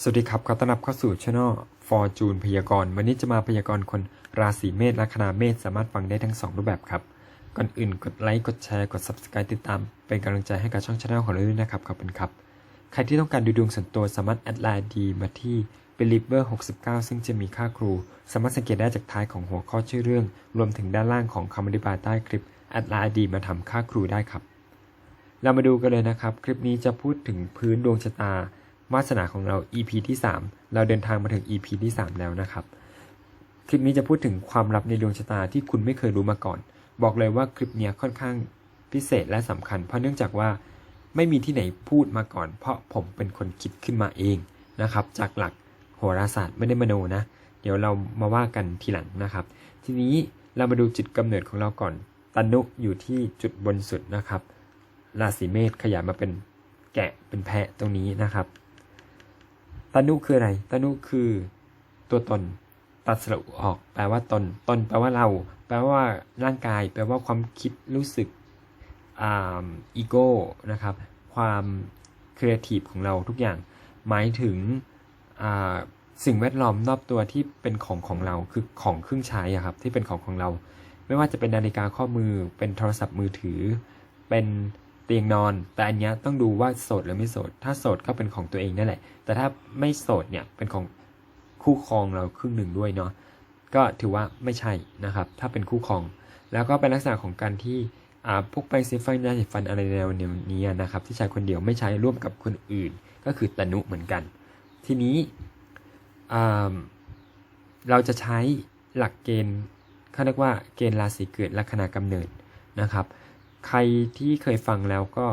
สวัสดีครับ ขอต้อนรับเข้าสู่ช่องฟอร์จูนพยากรณ์ วันนี้จะมาพยากรณ์คนราศีเมษและคณาเมษสามารถฟังได้ทั้ง 2 รูปแบบครับ ก่อนอื่นกดไลค์ กดแชร์ กด Subscribe ติดตาม เป็นกำลังใจให้กับช่องช anel ของเราด้วยนะครับ ขอบคุณครับ ใครที่ต้องการดูดวงส่วนตัวสามารถแอดไลน์ดีมาที่เ b e l i e v e r 69 ซึ่งจะมีค่าครู สามารถสังเกตได้จากท้ายของหัวข้อชื่อเรื่อง รวมถึงด้านล่างของคำอธิบายใต้คลิปแอดไลน์ดีมาทำค่าครูได้ครับ เรามาดูกันเลยนะครับ คลิปนี้จะพูดถึงพื้นดวงชะตา วาสนาของเรา EP ที่ 3 เราเดินทางมาถึง EP ที่ 3 แล้วนะครับ คลิปนี้จะพูดถึงความลับในดวงชะตาที่คุณไม่เคยรู้มาก่อน บอกเลยว่าคลิปนี้ค่อนข้างพิเศษและสำคัญ เพราะเนื่องจากว่าไม่มีที่ไหนพูดมาก่อน เพราะผมเป็นคนคิดขึ้นมาเองนะครับ จากหลักโหราศาสตร์ไม่ได้มโนนะ เดี๋ยวเรามาว่ากันทีหลังนะครับ ทีนี้เรามาดูจุดกำเนิดของเราก่อนตนุอยู่ที่จุดบนสุดนะครับราศีเมษขยายมาเป็นแกะเป็นแพะตรงนี้นะครับ ตนุคืออะไร ตนุคือตัวตน ตัดสระออก แปลว่าตน ตนแปลว่าเรา แปลว่าร่างกาย แปลว่าความคิดรู้สึกอ่าอีโก้นะครับ ความครีเอทีฟของเราทุกอย่าง หมายถึงอ่าสิ่งแวดล้อมรอบตัวที่เป็นของของเรา คือของเครื่องใช้อะครับ ที่เป็นของของเรา ไม่ว่าจะเป็นนาฬิกาข้อมือ เป็นโทรศัพท์มือถือ เป็น เตียงนอน แต่อันนี้ต้องดูว่าโสดหรือไม่โสด ถ้าโสดก็เป็นของตัวเองนั่นแหละ แต่ถ้าไม่โสดเนี่ยเป็นของคู่ครองเราครึ่งหนึ่งด้วยเนาะก็ถือว่าไม่ใช่นะครับ ถ้าเป็นคู่ครอง แล้วก็เป็นลักษณะของการที่อ่าพวกไปเซฟันยาสีฟันอะไรแนวนี้นะครับ ที่ใช้คนเดียวไม่ใช้ร่วมกับคนอื่น ก็คือตนุเหมือนกัน ทีนี้อ่าเราจะใช้หลักเกณฑ์เขาเรียกว่าเกณฑ์ราศีเกิดลัคนากำเนิดนะครับ ใครที่เคยฟังแล้วก็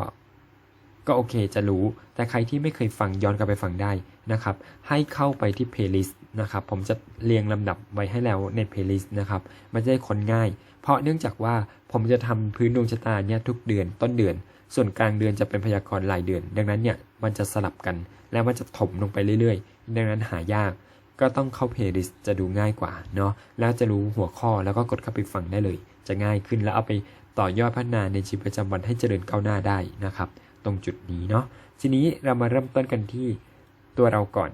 ก็โอเคจะรู้ แต่ใครที่ไม่เคยฟังย้อนกลับไปฟังได้นะครับ ให้เข้าไปที่ playlist นะครับ ผมจะเรียงลำดับไว้ให้แล้วใน playlist นะครับ มันจะได้ค้นง่าย เพราะเนื่องจากว่าผมจะทำพื้นดวงชะตาเนี่ยทุกเดือนต้นเดือน ส่วนกลางเดือนจะเป็นพยากรณ์รายเดือน ดังนั้นเนี่ยมันจะสลับกัน แล้วมันจะถมลงไปเรื่อยๆ ดังนั้นหายาก ก็ต้องเข้า playlist จะดูง่ายกว่าเนาะ แล้วจะรู้หัวข้อแล้วก็กดเข้าไปฟังได้เลย จะง่ายขึ้นแล้วเอาไป ต่อยอดพัฒนาในชีวิตประจำวันให้เจริญก้าวหน้าได้นะครับ ตรงจุดนี้เนาะทีนี้เรามาเริ่มต้นกันที่ตัวเราก่อน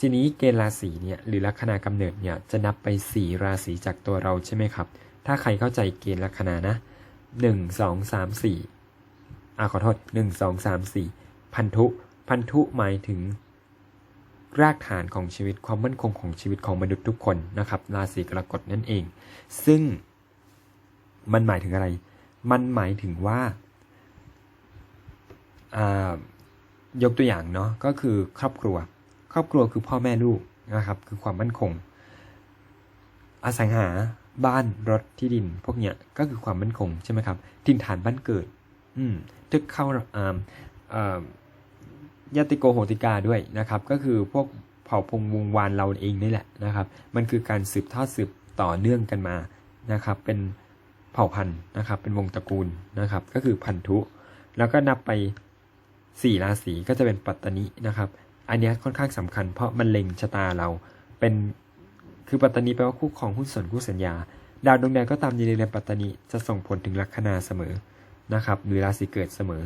ทีนี้เกณฑ์ราศีเนี่ยหรือลัคนากำเนิดเนี่ยจะนับไป 4 ราศีจากตัวเราใช่ไหมครับ ถ้าใครเข้าใจเกณฑ์ลัคนานะ1 2 3 4อ่าขอโทษ 1 2 3 4 พันธุพันธุหมายถึงรากฐานของชีวิตความมั่นคงของชีวิตของมนุษย์ทุกคนนะครับ ราศีกรกฎนั่นเอง ซึ่ง มันหมายถึงอะไร มันหมายถึงว่าายกตัวอย่างเนาะ ก็คือครอบครัว ครอบครัวคือพ่อแม่ลูกนะครับ คือความมั่นคง อสังหา บ้าน รถ ที่ดิน พวกเนี้ย ก็คือความมั่นคงใช่ไหมครับ ถิ่นฐานบ้านเกิด อืมทึกเข้าอ่าอ่ายาติโกโหติกาด้วยนะครับ ก็คือพวกเผ่าพงวงวานเราเองนี่แหละนะครับ มันคือการสืบทอดสืบต่อเนื่องกันมานะครับ เป็น เผ่าพันธุ์นะครับ เป็นวงตระกูลนะครับ ก็คือพันธุ แล้วก็นับไปสี่ราศีก็จะเป็นปัตตนินะครับ อันนี้ค่อนข้างสำคัญเพราะมันเล็งชะตาเราเป็นคือปัตตนิแปลว่าคู่ครองหุ้นส่วนคู่สัญญา ดาวดวงใดก็ตามในเรนปัตตนิจะส่งผลถึงลัคนาเสมอนะครับหรือราศีเกิดเสมอ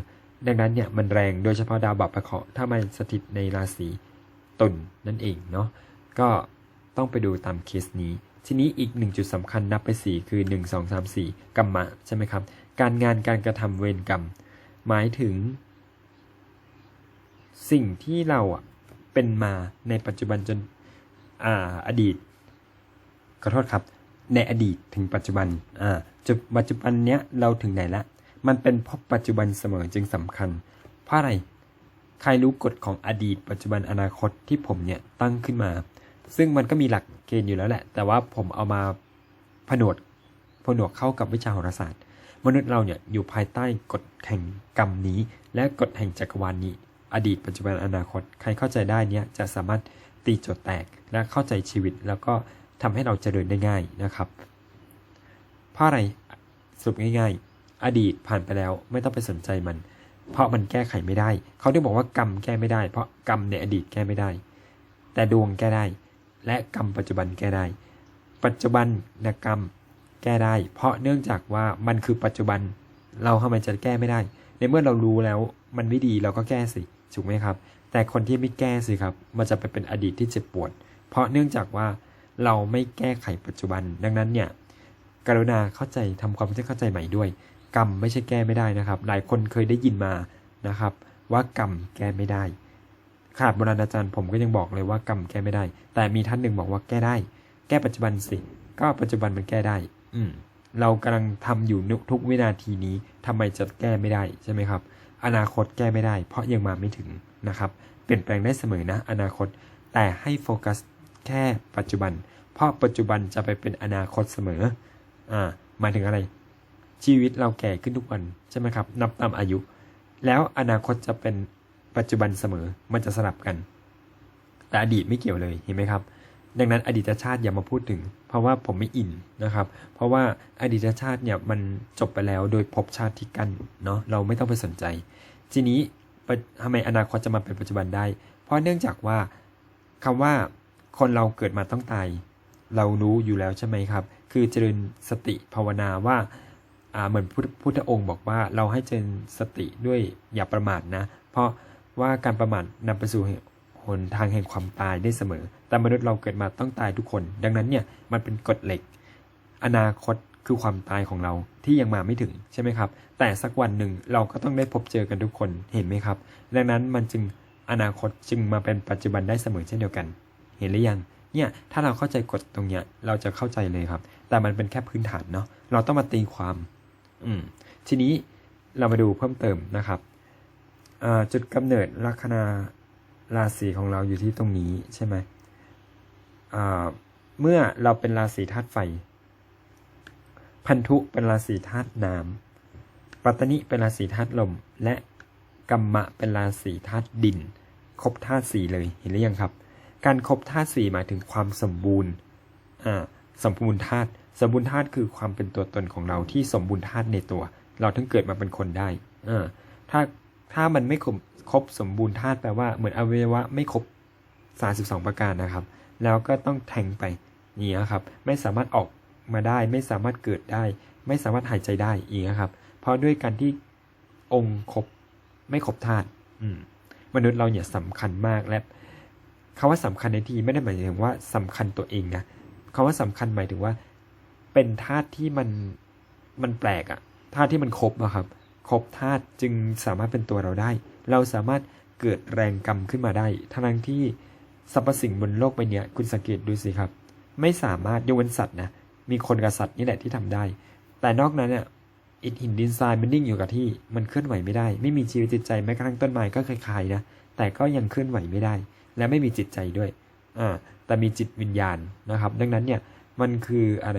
ดังนั้นเนี่ยมันแรงโดยเฉพาะดาวบัพพะเคราะห์ถ้ามันสถิตในราศีตุลนั่นเองเนาะก็ต้องไปดูตามเคสนี้ ทีนี้อีกหนึ่งจุดสำคัญนับไป 4 คือ 1 2 3 4กรรมะใช่ไหมครับ การงานการกระทำเวรกรรม หมายถึง สิ่งที่เราอะเป็นมาในปัจจุบันจนอ่าอดีตขอโทษครับ ในอดีตถึงปัจจุบันอ่าจุดปัจจุบันเนี้ยเราถึงไหนละ มันเป็นพราะปัจจุบันเสมอจึงสำคัญ เพราะอะไรใครรู้กฎของอดีต ปัจจุบันอนาคตที่ผมเนี่ยตั้งขึ้นมา ซึ่งมันก็มีหลักเกณฑ์อยู่แล้วแหละ แต่ว่าผมเอามาผนวกผนวกเข้ากับวิชาโหราศาสตร์ มนุษย์เราเนี่ยอยู่ภายใต้กฎแห่งกรรมนี้ และกฎแห่งจักรวาลนี้ อดีตปัจจุบันอนาคต ใครเข้าใจได้เนี่ยจะสามารถตีโจทย์แตกและเข้าใจชีวิต แล้วก็ทำให้เราเจริญได้ง่ายนะครับเพราะอะไรสรุปง่าย ๆ อดีตผ่านไปแล้วไม่ต้องไปสนใจมัน เพราะมันแก้ไขไม่ได้ เขาถึงบอกว่ากรรมแก้ไม่ได้ เพราะกรรมในอดีตแก้ไม่ได้ แต่ดวงแก้ได้ และกรรมปัจจุบันแก้ได้ ปัจจุบันนกรรมแก้ได้ เพราะเนื่องจากว่ามันคือปัจจุบันเราทำไมจะแก้ไม่ได้ ในเมื่อเรารู้แล้วมันไม่ดีเราก็แก้สิถูกไหมครับ แต่คนที่ไม่แก้สิครับ มันจะไปเป็นอดีตที่เจ็บปวด เพราะเนื่องจากว่าเราไม่แก้ไขปัจจุบัน ดังนั้นเนี่ยกรุณาเข้าใจทำความเข้าใจใหม่ด้วย กรรมไม่ใช่แก้ไม่ได้นะครับ หลายคนเคยได้ยินมานะครับ ว่ากรรมแก้ไม่ได้ ขาดบรณอาจารย์ผมก็ยังบอกเลยว่ากรรมแก้ไม่ได้ แต่มีท่านหนึ่งบอกว่าแก้ได้ แก้ปัจจุบันสิ ก็ปัจจุบันมันแก้ได้ อืมเรากำลังทำอยู่ทุกวินาทีนี้ทำไมจะแก้ไม่ได้ใช่ไหมครับ อนาคตแก้ไม่ได้ เพราะยังมาไม่ถึงนะครับ เปลี่ยนแปลงได้เสมอนะ อนาคต แต่ให้โฟกัสแค่ปัจจุบัน เพราะปัจจุบันจะไปเป็นอนาคตเสมอ อ่าหมายถึงอะไร ชีวิตเราแก่ขึ้นทุกวันใช่ไหมครับ นับตามอายุ แล้วอนาคตจะเป็น ปัจจุบันเสมอมันจะสลับกัน แต่อดีตไม่เกี่ยวเลยเห็นไหมครับ ดังนั้นอดีตชาติอย่ามาพูดถึง เพราะว่าผมไม่อินนะครับ เพราะว่าอดีตชาติเนี่ยมันจบไปแล้วโดยภพชาติที่กั้นเนาะเราไม่ต้องไปสนใจ ทีนี้ทำไมอนาคตจะมาเป็นปัจจุบันได้ เพราะเนื่องจากว่าคำว่าคนเราเกิดมาต้องตาย เรารู้อยู่แล้วใช่ไหมครับ คือเจริญสติภาวนาว่าเหมือนพุทธองค์บอกว่าเราให้เจริญสติด้วยอย่าประมาทนะ เพราะ ว่าการประมาทนำไปสู่หนทางแห่งความตายได้เสมอ แต่มนุษย์เราเกิดมาต้องตายทุกคน ดังนั้นเนี่ยมันเป็นกฎเหล็ก อนาคตคือความตายของเราที่ยังมาไม่ถึงใช่ไหมครับ แต่สักวันหนึ่งเราก็ต้องได้พบเจอกันทุกคนเห็นไหมครับ ดังนั้นมันจึงอนาคตจึงมาเป็นปัจจุบันได้เสมอเช่นเดียวกัน เห็นหรือยังเนี่ยถ้าเราเข้าใจกฎตรงเนี้ยเราจะเข้าใจเลยครับ แต่มันเป็นแค่พื้นฐานเนาะเราต้องมาตีความ อืมทีนี้เรามาดูเพิ่มเติมนะครับ จุดกำเนิดลัคนาราศีของเราอยู่ที่ตรงนี้ใช่ไหมเมื่อเราเป็นราศีธาตุไฟ พันธุเป็นราศีธาตุน้ำปัตตนิเป็นราศีธาตุลม และกัมมะเป็นราศีธาตุดิน ครบธาตุสี่เลยเห็นหรือยังครับ การครบธาตุสี่หมายถึงความสมบูรณ์สมบูรณ์ธาตุสมบูรณ์ธาตุคือความเป็นตัวตนของเราที่สมบูรณ์ธาตุในตัว เราถึงเกิดมาเป็นคนได้ถ้า ถ้ามันไม่ครบครบสมบูรณ์ธาตุแปลว่าเหมือนอวัยวะไม่ครบ 32 ประการนะครับ แล้วก็ต้องแทงไปนี่นะครับ ไม่สามารถออกมาได้ ไม่สามารถเกิดได้ ไม่สามารถหายใจได้อีกนะครับ เพราะด้วยการที่องค์ครบไม่ครบธาตุมนุษย์เราเนี่ยสำคัญมากและคาว่าสำคัญในที่ไม่ได้หมายถึงว่าสำคัญตัวเองนะคาว่าสำคัญหมายถึงว่า เป็นธาตุที่มันมันแปลกอะธาตุที่มันครบอะครับ ครบธาตุจึงสามารถเป็นตัวเราได้ เราสามารถเกิดแรงกรรมขึ้นมาได้ทั้งที่สรรพสิ่งบนโลกใบเนี้ยคุณสังเกตดูสิครับ ไม่สามารถยกเว้นสัตว์นะ มีคนกับสัตว์นี่แหละที่ทำได้ แต่นอกนั้นเนี่ยอิฐหินดินทรายมันนิ่งอยู่กับที่ มันเคลื่อนไหวไม่ได้ ไม่มีชีวิตจิตใจแม้กระทั่งต้นไม้ก็คล้ายๆนะ แต่ก็ยังเคลื่อนไหวไม่ได้ และไม่มีจิตใจด้วย อ่า แต่มีจิตวิญญาณนะครับ ดังนั้นเนี่ย มันคืออะไร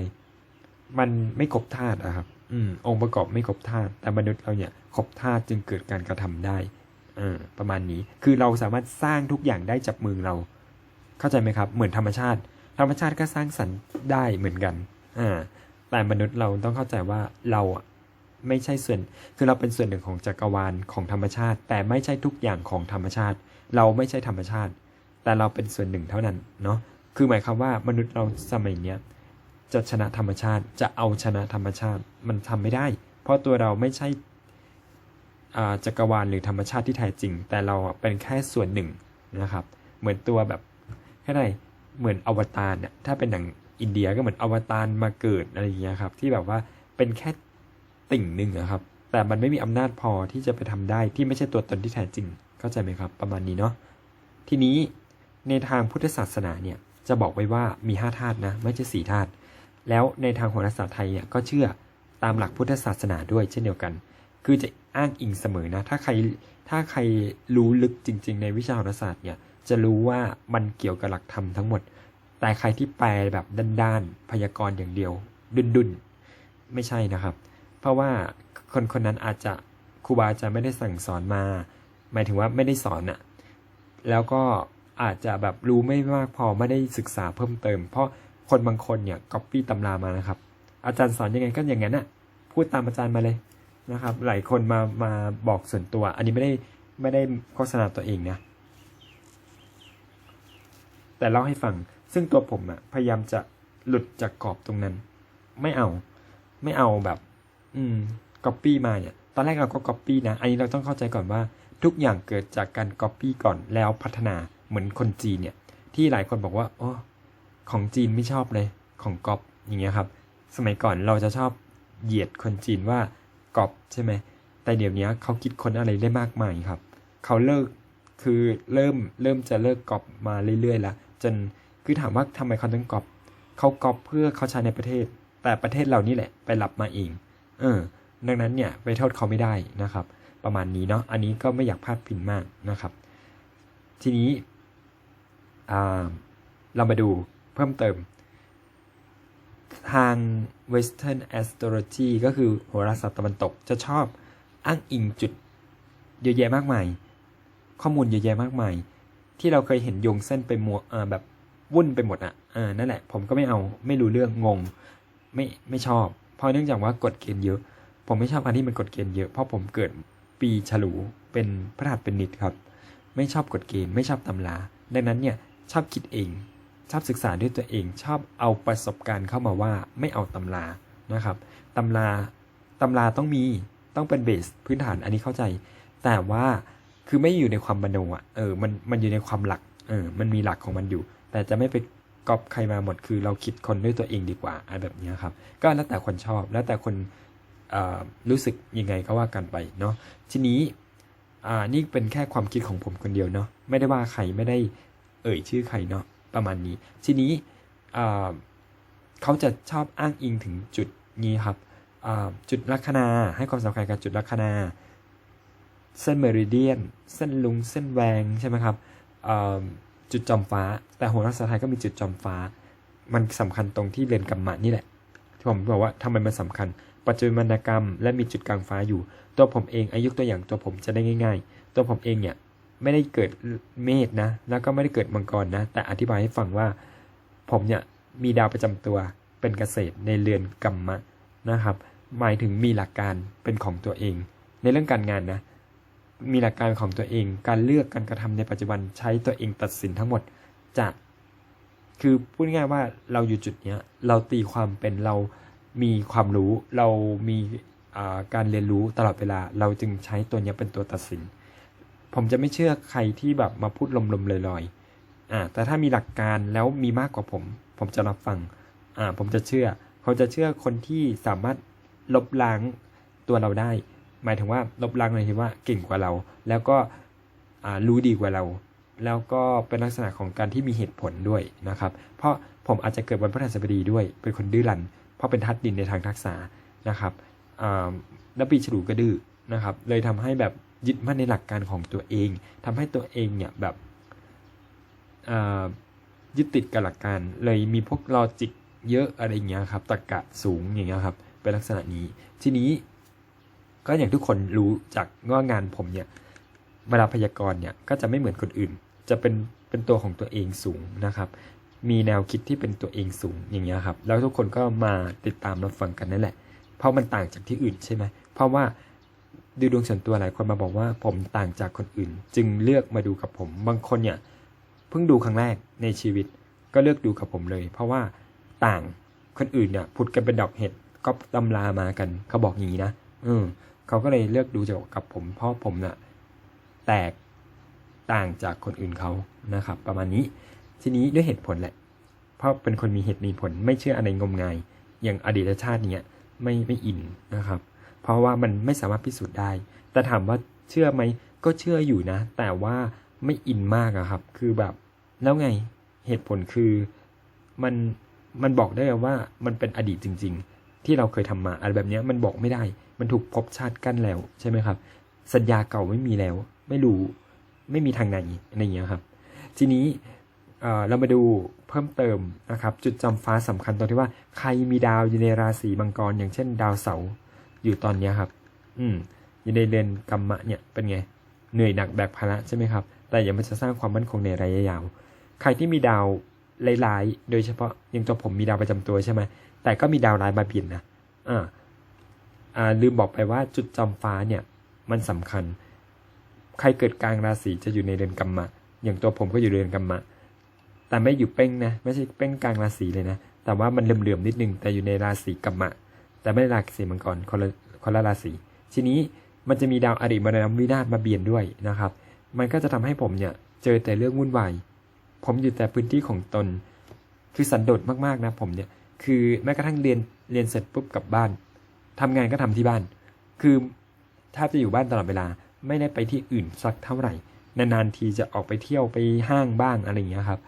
มันไม่ครบธาตุอะครับ อืม องค์ประกอบไม่ครบธาตุแต่มนุษย์เราเนี่ยครบธาตุจึงเกิดการกระทำได้เออประมาณนี้คือเราสามารถสร้างทุกอย่างได้จากมือเรา เข้าใจไหมครับ เหมือนธรรมชาติ ธรรมชาติก็สร้างสรรค์ได้เหมือนกันอ่าแต่มนุษย์เราต้องเข้าใจว่าเราอะไม่ใช่ส่วน คือเราเป็นส่วนหนึ่งของจักรวาลของธรรมชาติ แต่ไม่ใช่ทุกอย่างของธรรมชาติ เราไม่ใช่ธรรมชาติ แต่เราเป็นส่วนหนึ่งเท่านั้นเนาะคือหมายความว่ามนุษย์เราสมัยเนี้ย จะชนะธรรมชาติ จะเอาชนะธรรมชาติ มันทำไม่ได้ เพราะตัวเราไม่ใช่จักรวาลหรือธรรมชาติที่แท้จริง แต่เราเป็นแค่ส่วนหนึ่งนะครับ เหมือนตัวแบบแค่ไหนเหมือนอวตารเนี่ยถ้าเป็นหนังอินเดียก็เหมือนอวตารมาเกิดอะไรอย่างเงี้ยครับ ที่แบบว่าเป็นแค่ติ่งหนึ่งอะครับ แต่มันไม่มีอำนาจพอที่จะไปทำได้ที่ไม่ใช่ตัวตนที่แท้จริง เข้าใจไหมครับ ประมาณนี้เนาะ ทีนี้ในทางพุทธศาสนาเนี่ยจะบอกไว้ว่ามีห้าธาตุนะ ไม่ใช่สี่ธาตุ แล้วในทางโหราศาสตร์ไทยเนี่ยก็เชื่อตามหลักพุทธศาสนาด้วยเช่นเดียวกัน คือจะอ้างอิงเสมอนะ ถ้าใครถ้าใครรู้ลึกจริง ๆ ในวิชาโหราศาสตร์เนี่ยจะรู้ว่ามันเกี่ยวกับหลักธรรมทั้งหมด แต่ใครที่แปลแบบด้านๆพยากรณ์อย่างเดียว ดุนๆ ไม่ใช่นะครับ เพราะว่าคนคนนั้นอาจจะครูบาอาจารย์ไม่ได้สั่งสอนมา หมายถึงว่าไม่ได้สอนอะแล้วก็อาจจะแบบรู้ไม่มากพอไม่ได้ศึกษาเพิ่มเติม เพราะ คนบางคนเนี่ยก๊อปปี้ตำรามานะครับ อาจารย์สอนยังไงก็อย่างนั้นน่ะพูดตามอาจารย์มาเลยนะครับ หลายคนมามาบอกส่วนตัว อันนี้ไม่ได้ไม่ได้โฆษณาตัวเองนะ แต่เล่าให้ฟัง ซึ่งตัวผมอะพยายามจะหลุดจากกรอบตรงนั้น ไม่เอา ไม่เอาแบบ อืมก๊อปปี้มาเนี่ย ตอนแรกเราก็ก๊อปปี้นะ อันนี้เราต้องเข้าใจก่อนว่า ทุกอย่างเกิดจากการก๊อปปี้ก่อนแล้วพัฒนาเหมือนคนจีนเนี่ย ที่หลายคนบอกว่า โอ้ ของจีนไม่ชอบเลยของกอปอย่างเงี้ยครับ สมัยก่อนเราจะชอบเหยียดคนจีนว่ากอปใช่ไหมแต่เดี๋ยวนี้เขาคิดค้นอะไรได้มากมายครับ เขาเลิกคือเริ่มเริ่มจะเลิกกอปมาเรื่อยๆแล้วจนคือถามว่าทำไมเขาต้องกอปเขากอปเพื่อเขาใช้ในประเทศ แต่ประเทศเรานี่แหละไปรับมาเอง เออ ดังนั้นเนี่ยไปโทษเขาไม่ได้นะครับ ประมาณนี้เนาะอันนี้ก็ไม่อยากพลาดพิงมากนะครับ ทีนี้เรามาดู เพิ่มเติม ทาง Western Astrology ก็คือโหราศาสตร์ตะวันตกจะชอบอ้างอิงจุดเยอะแยะมากมาย ข้อมูลเยอะแยะมากมาย ที่เราเคยเห็นโยงเส้นไปมัวเอ่อแบบวุ่นไปหมดอะ่ะนั่นแหละ ผมก็ไม่เอาไม่รู้เรื่องงง ไม่ไม่ชอบ เพราะเนื่องจากว่ากฎเกณฑ์เยอะ ผมไม่ชอบการที่มันกฎเกณฑ์เยอะเพราะผมเกิดปีฉลูเป็นพระหัสเป็นนิดครับ ไม่ชอบกฎเกณฑ์ไม่ชอบตำราดังนั้นเนี่ยชอบคิดเอง ชอบศึกษาด้วยตัวเองชอบเอาประสบการณ์เข้ามาว่าไม่เอาตำรานะครับตำราตำราต้องมีต้องเป็นเบสพื้นฐานอันนี้เข้าใจ แต่ว่าคือไม่อยู่ในความมโนอะเออมันมันอยู่ในความหลักเออมันมีหลักของมันอยู่ แต่จะไม่ไปก๊อปใครมาหมดคือเราคิดคนด้วยตัวเองดีกว่าอะไรแบบนี้ครับก็แล้วแต่คนชอบแล้วแต่คนรู้สึกยังไงก็ว่ากันไปเนาะทีนี้อ่านี่เป็นแค่ความคิดของผมคนเดียวเนาะไม่ได้ว่าใครไม่ได้เอ่ยชื่อใครเนาะ ประมาณนี้ ทีนี้เขาจะชอบอ้างอิงถึงจุดนี้ครับจุดลัคนาให้ความสำคัญกับจุดลัคนาเส้นเมริเดียน เส้นลุง เส้นแวงใช่ไหมครับจุดจอมฟ้า แต่โหราศาสตร์ไทยก็มีจุดจอมฟ้า มันสำคัญตรงที่เรือนกรรมะนี่แหละที่ผมบอกว่าทำไมมันสำคัญ ปัจจุบันกรรม และมีจุดกลางฟ้าอยู่ ตัวผมเองอายุตัวอย่างตัวผมจะได้ง่าย ๆ ตัวผมเองเนี่ย ไม่ได้เกิดเมษนะ แล้วก็ไม่ได้เกิดมังกรนะ แต่อธิบายให้ฟังว่า ผมเนี่ยมีดาวประจำตัวเป็นเกษตรในเรือนกรรมะนะครับ หมายถึงมีหลักการเป็นของตัวเอง ในเรื่องการงานนะ มีหลักการของตัวเอง การเลือกการกระทำในปัจจุบันใช้ตัวเองตัดสินทั้งหมดจะคือพูดง่ายว่าเราอยู่จุดเนี้ยเราตีความเป็นเรามีความรู้ เรามีการเรียนรู้ตลอดเวลา เราจึงใช้ตัวเนี้ยเป็นตัวตัดสิน ผมจะไม่เชื่อใครที่แบบมาพูดลมๆลอยๆอ่าแต่ถ้ามีหลักการแล้วมีมากกว่าผม ผมจะรับฟังอ่าผมจะเชื่อ เขาจะเชื่อคนที่สามารถลบล้างตัวเราได้ หมายถึงว่าลบล้างเลยที่ว่าเก่งกว่าเรา แล้วก็อ่ารู้ดีกว่าเรา แล้วก็เป็นลักษณะของการที่มีเหตุผลด้วยนะครับ เพราะผมอาจจะเกิดวันพฤหัสบดีด้วย เป็นคนดื้อรั้นเพราะเป็นทัดดินในทางทักษะนะครับอ่าแล้วปีฉลูก็ดื้อนะครับ เลยทำให้แบบ ยึดมั่นในหลักการของตัวเองทำให้ตัวเองเนี่ยแบบยึดติดกับหลักการเลยมีพวกลอจิกเยอะอะไรเงี้ยครับตรรกะสูงอย่างเงี้ยครับเป็นลักษณะนี้ ทีนี้ ก็อย่างทุกคนรู้จากว่างานผมเนี่ยเวลาพยากรณ์เนี่ยก็จะไม่เหมือนคนอื่น จะเป็นเป็นตัวของตัวเองสูงนะครับ มีแนวคิดที่เป็นตัวเองสูงอย่างเงี้ยครับ แล้วทุกคนก็มาติดตามรับฟังกันนั่นแหละ เพราะมันต่างจากที่อื่นใช่ไหมเพราะว่า ดูดวงส่วนตัวหลายคนมาบอกว่าผมต่างจากคนอื่น จึงเลือกมาดูกับผม บางคนเนี่ยเพิ่งดูครั้งแรกในชีวิต ก็เลือกดูกับผมเลย เพราะว่าต่างคนอื่นเนี่ยผุดกันเป็นดอกเห็ดก็ตำรามากันเขาบอกอย่างนี้นะเออเขาก็เลยเลือกดูจากกับผม เพราะผมน่ะแตกต่างจากคนอื่นเขานะครับ ประมาณนี้ทีนี้ด้วยเหตุผลแหละ เพราะเป็นคนมีเหตุมีผลไม่เชื่ออะไรงมงาย อย่างอดีตชาติเนี้ยไม่ไม่อินนะครับ เพราะว่ามันไม่สามารถพิสูจน์ได้ แต่ถามว่าเชื่อไหมก็เชื่ออยู่นะ แต่ว่าไม่อินมากอะครับ คือแบบแล้วไงเหตุผลคือมันมันบอกได้ว่ามันเป็นอดีตจริง ๆ ที่เราเคยทำมาอะไรแบบนี้มันบอกไม่ได้ มันถูกภพชาติกั้นแล้วใช่ไหมครับ สัญญาเก่าไม่มีแล้ว ไม่รู้ไม่มีทางไหนอะไรอย่างเงี้ยครับ ทีนี้เออเรามาดูเพิ่มเติมนะครับ จุดจำฟ้าสำคัญตรงที่ว่าใครมีดาวอยู่ในราศีมังกร อย่างเช่น ดาวเสาร์ อยู่ตอนเนี้ยครับ อืมอยู่ในเรือนกรรมะเนี่ยเป็นไง เหนื่อยหนักแบกภาระใช่ไหมครับ แต่ยังมันจะสร้างความมั่นคงในระยะยาว ใครที่มีดาวร้ายๆ โดยเฉพาะอย่างตัวผมมีดาวประจำตัวใช่ไหมแต่ก็มีดาวร้ายมาเปลี่ยนนะอ่าอ่าลืมบอกไปว่าจุดจำฟ้าเนี่ยมันสำคัญ ใครเกิดกลางราศีจะอยู่ในเรือนกรรมะ อย่างตัวผมก็อยู่เรือนกรรมะ แต่ไม่อยู่เป้งนะ ไม่ใช่เป้งกลางราศีเลยนะ แต่ว่ามันเหลื่อมๆนิดนึง แต่อยู่ในราศีกรรมะ แต่ไม่ได้ราศีมังกรคนละคนละราศีทีนี้มันจะมีดาวอริมรณวินาศมาเบียนด้วยนะครับ มันก็จะทำให้ผมเนี่ยเจอแต่เรื่องวุ่นวายผมอยู่แต่พื้นที่ของตน คือสันโดษมากๆนะผมเนี่ย คือแม้กระทั่งเรียนเรียนเสร็จปุ๊บกลับบ้านทำงานก็ทำที่บ้าน คือถ้าจะอยู่บ้านตลอดเวลา ไม่ได้ไปที่อื่นสักเท่าไหร่ นานๆทีจะออกไปเที่ยวไปห้างบ้างอะไรอย่างเงี้ยครับ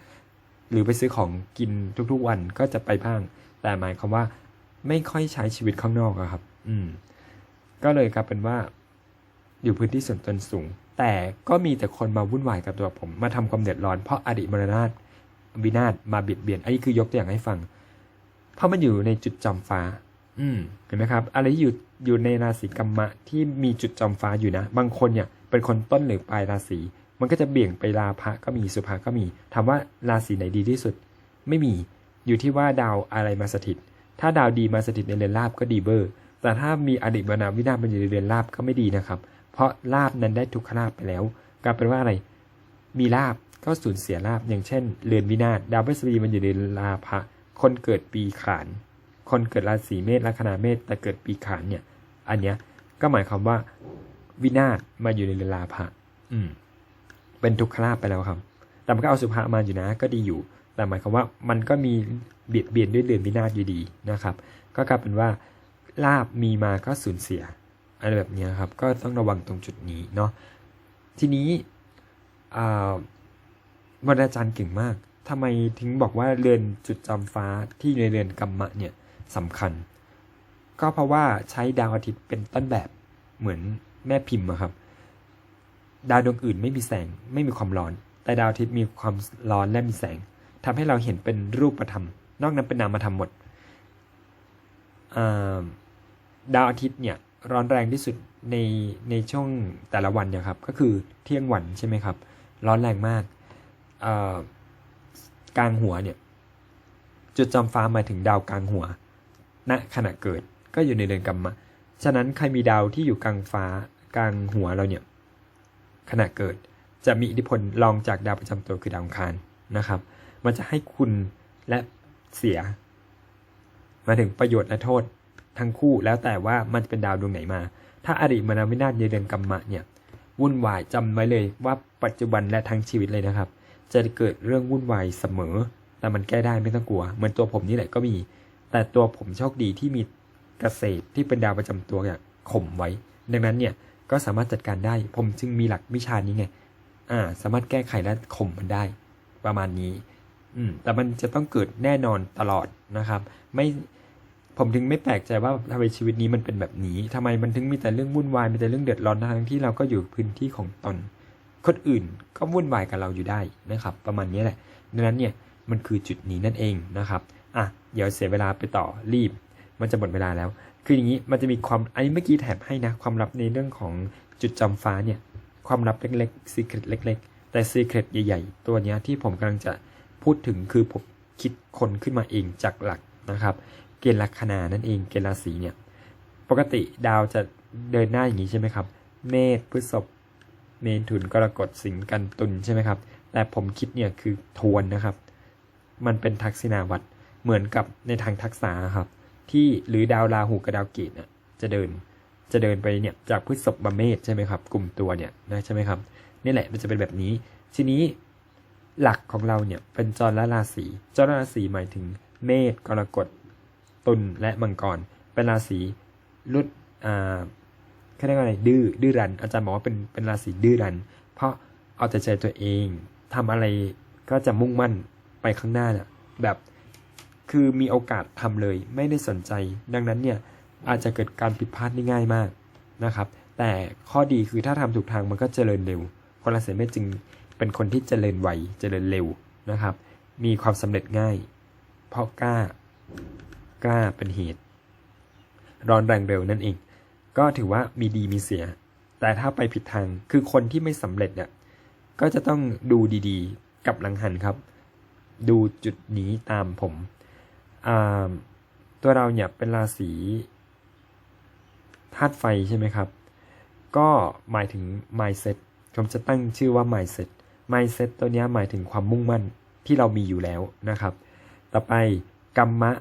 หรือไปซื้อของกินทุกๆวันก็จะไปบ้าง แต่หมายความว่า ไม่ค่อยใช้ชีวิตข้างนอกอะครับ อืม ก็เลยกลายเป็นว่า อยู่พื้นที่ส่วนตนสูง แต่ก็มีแต่คนมาวุ่นวายกับตัวผม มาทำความเดือดร้อนเพราะอดีตมรณาถวินาศมาเบียดเบียน อันนี้คือยกตัวอย่างให้ฟัง เพราะมันอยู่ในจุดจอมฟ้า อืมเห็นไหมครับ อะไรที่อยู่อยู่ในราศีกัมมะที่มีจุดจอมฟ้าอยู่นะ บางคนเนี่ย เป็นคนต้นหรือปลายราศี มันก็จะเบี่ยงไปราพะก็มีสุภะก็มี ถามว่าราศีไหนดีที่สุด ไม่มี อยู่ที่ว่าดาวอะไรมาสถิต ถ้าดาวดีมาสถิตในเรือนราบก็ดีเบอร์ แต่ถ้ามีอดีตมรณวินาศมันอยู่ในเรือนราบก็ไม่ดีนะครับ เพราะลาบนั้นได้ทุกขลาบไปแล้วกลายเป็นว่าอะไร มีลาบก็สูญเสียลาบอย่างเช่นเรือนวินาศดาวพฤษภีมันอยู่ในลาภะคนเกิดปีขาน คนเกิดราศีเมษลัคนาเมษแต่เกิดปีขานเนี่ย อันเนี้ยก็หมายความว่าวินาศมาอยู่ในเรือนลาภะอืม เป็นทุกขลาบไปแล้วครับ แต่มันก็เอาสุภามาอยู่นะ ก็ดีอยู่ แต่หมายความว่ามันก็มี เบียดเบียนด้วยเรือนวินาศอยู่ดีนะครับ ก็กลายเป็นว่าลาบมีมาก็สูญเสียอะไรแบบนี้ครับ ก็ต้องระวังตรงจุดนี้เนาะทีนี้อ่าวรรณอาจารย์เก่งมากทำไมถึงบอกว่าเรือนจุดจำฟ้าที่ในเรือนกรรมะเนี่ยสำคัญ ก็เพราะว่าใช้ดาวอาทิตย์เป็นต้นแบบเหมือนแม่พิมพ์ครับ ดาวดวงอื่นไม่มีแสงไม่มีความร้อน แต่ดาวอาทิตย์มีความร้อนและมีแสงทำให้เราเห็นเป็นรูปธรรม นอกนั้นเป็นนามธรรมหมดดาวอาทิตย์เนี่ยร้อนแรงที่สุดในในช่วงแต่ละวันเนี่ยครับก็คือเที่ยงวันใช่ไหมครับ ร้อนแรงมากกลางหัวเนี่ยจุดจำฟ้าหมายถึงดาวกลางหัวณขณะเกิดก็อยู่ในเดือนกัมมะฉะนั้นใครมีดาวที่อยู่กลางฟ้ากลางหัวเราเนี่ยขณะเกิดจะมีอิทธิพลรองจากดาวประจำตัวคือดาวอังคารนะครับ มันจะให้คุณและ เสีย มาถึงประโยชน์และโทษ ทั้งคู่แล้วแต่ว่ามันจะเป็นดาวดวงไหนมา ถ้าอดีตมนาวินาศในเดือนกัมมะเนี่ยวุ่นวายจำไว้เลยว่าปัจจุบันและทั้งชีวิตเลยนะครับ จะเกิดเรื่องวุ่นวายเสมอ แต่มันแก้ได้ไม่ต้องกลัว เหมือนตัวผมนี่แหละก็มี แต่ตัวผมโชคดีที่มีเกษตรที่เป็นดาวประจำตัวอย่างข่มไว้ ดังนั้นเนี่ยก็สามารถจัดการได้ ผมจึงมีหลักวิชานี้ไง อ่า สามารถแก้ไขและข่มมันได้ ประมาณนี้ อืมแต่มันจะต้องเกิดแน่นอนตลอดนะครับ ไม่ผมถึงไม่แปลกใจว่าทำไมชีวิตนี้มันเป็นแบบนี้ทำไมมันถึงมีแต่เรื่องวุ่นวายมีแต่เรื่องเดือดร้อนทั้งที่เราก็อยู่พื้นที่ของตนคนอื่นก็วุ่นวายกับเราอยู่ได้นะครับ ประมาณนี้แหละดังนั้นเนี่ยมันคือจุดนี้นั่นเองนะครับอะเดี๋ยวเสียเวลาไปต่อรีบ มันจะหมดเวลาแล้ว คืออย่างนี้มันจะมีความอันนี้เมื่อกี้แถมให้นะความลับในเรื่องของจุดจำฟ้าเนี่ยความลับเล็กๆซีเครตเล็ก ๆ แต่ซีเครตใหญ่ ๆ ตัวเนี้ยที่ผมกำลังจะ พูดถึงคือผมคิดคนขึ้นมาเองจากหลักนะครับ เกณฑ์ลัคนานั่นเองเกณฑ์ราศีเนี่ยปกติดาวจะเดินหน้าอย่างนี้ใช่ไหมครับ เมษพฤษภเมถุนกรกฎสิงห์กันตุลใช่ไหมครับ แต่ผมคิดเนี่ยคือทวนนะครับ มันเป็นทักษิณาวัตรเหมือนกับในทางทักษะครับ ที่หรือดาวราหูกับดาวเกตเนี่ยจะเดินจะเดินไปเนี่ยจากพฤษภมาเมษใช่ไหมครับ กลุ่มตัวเนี่ยนะใช่ไหมครับนี่แหละมันจะเป็นแบบนี้ ทีนี้ หลักของเราเนี่ยเป็นจรและราศีจรและราศีหมายถึง เมษกรกฎตุลและมังกร เป็นราศีรุดอ่าเขาเรียกว่าอะไรดื้อดื้อรัน อาจารย์บอกว่าเป็นเป็นราศีดื้อรัน เพราะเอาแต่ใจตัวเองทำอะไรก็จะมุ่งมั่นไปข้างหน้าเนี่ยแบบคือมีโอกาสทำเลยไม่ได้สนใจ ดังนั้นเนี่ยอาจจะเกิดการผิดพลาดได้ง่ายมากนะครับ แต่ข้อดีคือถ้าทำถูกทางมันก็เจริญเร็วคนราศีเมษจึง เป็นคนที่เจริญไวเจริญเร็วนะครับ มีความสำเร็จง่าย เพราะกล้ากล้าเป็นเหตุ ร้อนแรงเร็วนั่นเอง ก็ถือว่ามีดีมีเสีย แต่ถ้าไปผิดทางคือคนที่ไม่สำเร็จเนี่ยก็จะต้องดูดีๆ กับหลังหันครับ ดูจุดนี้ตามผม ตัวเราเนี่ยเป็นราศีธาตุไฟใช่ไหมครับ ก็หมายถึง mindset ผมจะตั้งชื่อว่า mindset mindset ตัวนี้หมายถึงความมุ่งมั่นที่เรามีอยู่แล้วนะครับ ต่อไปกรรมะ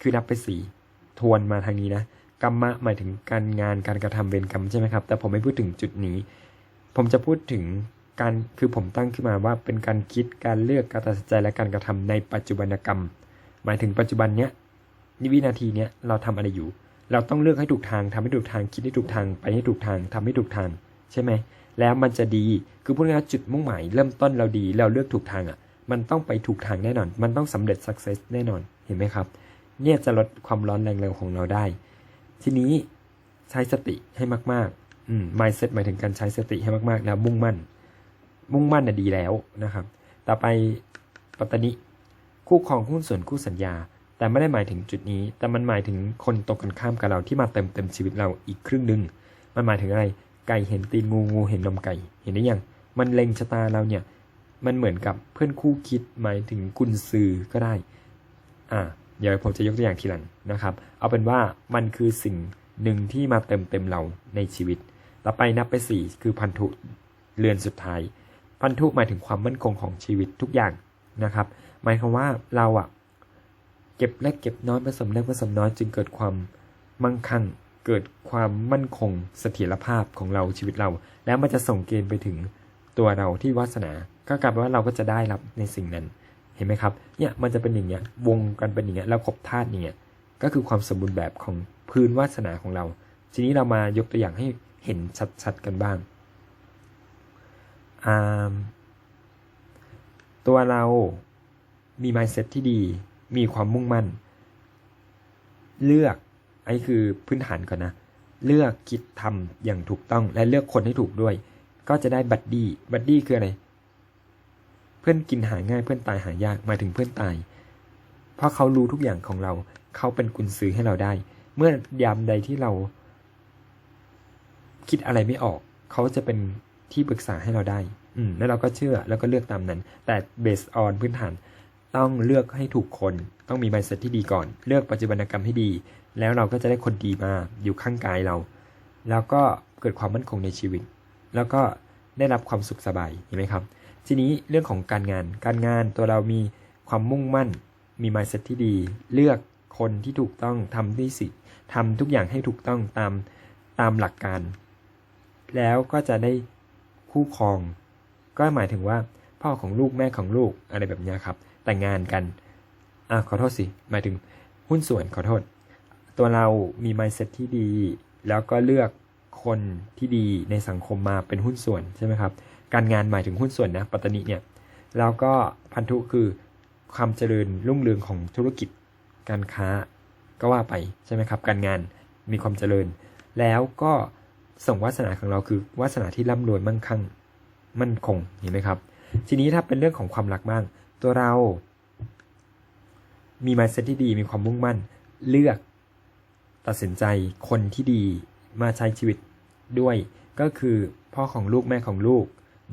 คือนับไปสี่ทวนมาทางนี้นะกรรมะหมายถึงการงานการกระทำเวรกรรมใช่ไหมครับ แต่ผมไม่พูดถึงจุดนี้ ผมจะพูดถึงการคือผมตั้งขึ้นมาว่าเป็นการคิดการเลือกการตัดสินใจและการกระทำในปัจจุบันกรรม หมายถึงปัจจุบันเนี้ยนี่วินาทีเนี้ยเราทำอะไรอยู่ เราต้องเลือกให้ถูกทางทำให้ถูกทางคิดให้ถูกทางไปให้ถูกทางทำให้ถูกทางใช่ไหม แล้วมันจะดี คือพูดง่ายๆจุดมุ่งหมายเริ่มต้นเราดี เราเลือกถูกทางอะ มันต้องไปถูกทางแน่นอน มันต้องสำเร็จ success แน่นอน เห็นไหมครับ เนี่ยจะลดความร้อนแรงเร็วของเราได้ ทีนี้ใช้สติให้มากๆ อืม mindset หมายถึงการใช้สติให้มากๆ แล้วมุ่งมั่น มุ่งมั่นน่ะดีแล้วนะครับ ต่อไปปัตตานิคู่ครองหุ้นส่วนคู่สัญญา แต่ไม่ได้หมายถึงจุดนี้ แต่มันหมายถึงคนตรงกันข้ามกับเราที่มาเติมเต็มชีวิตเราอีกครึ่งหนึ่งมันหมายถึงอะไร ไก่เห็นตีนงูงูเห็นนมไก่เห็นได้ยัง มันเล็งชะตาเราเนี่ย มันเหมือนกับเพื่อนคู่คิดหมายถึงกุญซือก็ได้ อ่า เดี๋ยวผมจะยกตัวอย่างทีหลังนะครับ เอาเป็นว่ามันคือสิ่งหนึ่งที่มาเติมเต็มเราในชีวิต ต่อไปนับไปสี่คือพันธุเรือนสุดท้าย พันธุหมายถึงความมั่นคงของชีวิตทุกอย่างนะครับ หมายความว่าเราอะเก็บเล็กเก็บน้อยผสมเล็กผสมน้อยจึงเกิดความมั่งคั่ง เกิดความมั่นคงเสถียรภาพของเราชีวิตเรา แล้วมันจะส่งเกณฑ์ไปถึงตัวเราที่วาสนา ก็กลายเป็นว่าเราก็จะได้รับในสิ่งนั้น เห็นไหมครับ เนี่ยมันจะเป็นอย่างเงี้ยวงกันเป็นอย่างเงี้ยแล้วครบธาตุอย่างเงี้ยก็คือความสมบูรณ์แบบของพื้นวาสนาของเรา ทีนี้เรามายกตัวอย่างให้เห็นชัดๆกันบ้างตัวเรามี mindset ที่ดี มีความมุ่งมั่น เลือก ไอ้คือพื้นฐานก่อนนะ เลือกคิดทำอย่างถูกต้องและเลือกคนให้ถูกด้วย ก็จะได้บัดดี้บัดดี้คืออะไร เพื่อนกินหาง่ายเพื่อนตายหายากหมายถึงเพื่อนตาย เพราะเขารู้ทุกอย่างของเรา เขาเป็นกุญซื้อให้เราได้ เมื่อยามใดที่เรา คิดอะไรไม่ออก เขาจะเป็นที่ปรึกษาให้เราได้ อืม แล้วเราก็เชื่อแล้วก็เลือกตามนั้น แต่ based on พื้นฐาน ต้องเลือกให้ถูกคน ต้องมี mindset ที่ดีก่อน เลือกปัจจุบันกรรมให้ดีแล้วเราก็จะได้คนดีมาอยู่ข้างกายเรา แล้วก็เกิดความมั่นคงในชีวิต แล้วก็ได้รับความสุขสบายเห็นไหมครับ ทีนี้เรื่องของการงาน การงานตัวเรามีความมุ่งมั่น มี mindset ที่ดี เลือกคนที่ถูกต้องทำที่สิทำทุกอย่างให้ถูกต้องตามตามหลักการ แล้วก็จะได้คู่ครอง ก็หมายถึงว่าพ่อของลูกแม่ของลูกอะไรแบบนี้ครับ แต่งงานกันอะขอโทษสิ หมายถึงหุ้นส่วนขอโทษ ตัวเรามี mindset ที่ดี แล้วก็เลือกคนที่ดีในสังคมมาเป็นหุ้นส่วนใช่ไหมครับ การงานหมายถึงหุ้นส่วนนะปัตตานีเนี่ย แล้วก็พันธุคือความเจริญรุ่งเรืองของธุรกิจการค้าก็ว่าไปใช่ไหมครับ การงานมีความเจริญ แล้วก็ส่งวาสนาของเราคือวาสนาที่ร่ำรวยมั่งคั่งมั่นคงเห็นไหมครับ ทีนี้ถ้าเป็นเรื่องของความรักบ้าง ตัวเรา มี mindset ที่ดีมีความมุ่งมั่น เลือก ตัดสินใจคนที่ดีมาใช้ชีวิตด้วย ก็คือพ่อของลูกแม่ของลูก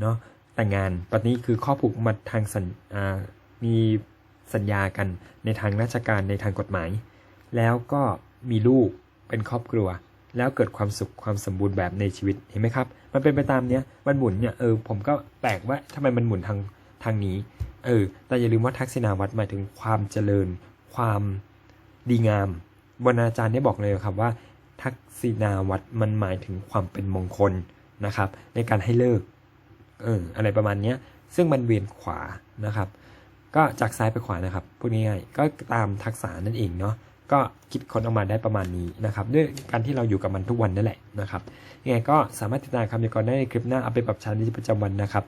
เนาะแต่งงานปัจจุบันคือข้อผูกมัดทางสัญมีสัญญากันในทางราชการในทางกฎหมาย แล้วก็มีลูกเป็นครอบครัว แล้วเกิดความสุขความสมบูรณ์แบบในชีวิตเห็นไหมครับ มันเป็นไปตามเนี้ยมันหมุนเนี่ยเออผมก็แปลกว่าทำไมมันหมุนทางทางนี้เออแต่อย่าลืมว่าทักษิณาวัตรหมายถึงความเจริญ ความดีงาม บรรณาจารย์ได้บอกเลยครับว่า ทักษิณาวัตรมันหมายถึงความเป็นมงคลนะครับ ในการให้เลิกเอออะไรประมาณเนี้ยซึ่งมันเวียนขวานะครับ ก็จากซ้ายไปขวานะครับพูดง่ายๆก็ตามทักษะนั่นเองเนาะก็คิดค้นออกมาได้ประมาณนี้นะครับ ด้วยการที่เราอยู่กับมันทุกวันนั่นแหละนะครับยังไงก็สามารถติดตามคำยากรณ์ได้ในคลิปหน้าเอาไปปรับใช้ในชีวิตประจำวันนะครับ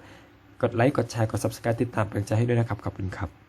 กดไลค์กดแชร์กด subscribe ติดตามเป็นใจให้ด้วยนะครับขอบคุณครับ